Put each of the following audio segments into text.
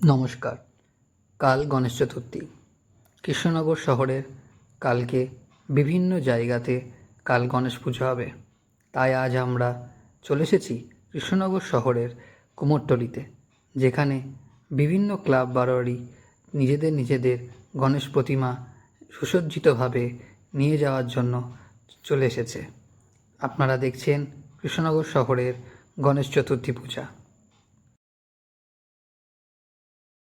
নমস্কার, কাল গণেশ চতুর্থী। কৃষ্ণনগর শহরের কালকে বিভিন্ন জায়গাতে কাল গণেশ পুজো হবে। তাই আজ আমরা চলে এসেছি কৃষ্ণনগর শহরের কুমোরটলিতে, যেখানে বিভিন্ন ক্লাব বারোয়ারি নিজেদের নিজেদের গণেশ প্রতিমা সুসজ্জিতভাবে নিয়ে যাওয়ার জন্য চলে এসেছে। আপনারা দেখছেন কৃষ্ণনগর শহরের গণেশ চতুর্থী পূজা।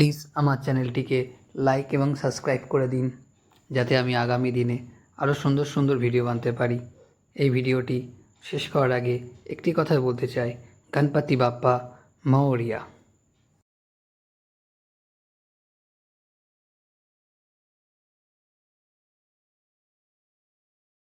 প্লিজ আমার চ্যানেলটিকে লাইক এবং সাবস্ক্রাইব করে দিন, যাতে আমি আগামী দিনে আরও সুন্দর সুন্দর ভিডিও বানাতে পারি। এই ভিডিওটি শেষ করার আগে একটি কথা বলতে চাই, গণপতি বাপ্পা, মৌরিয়া।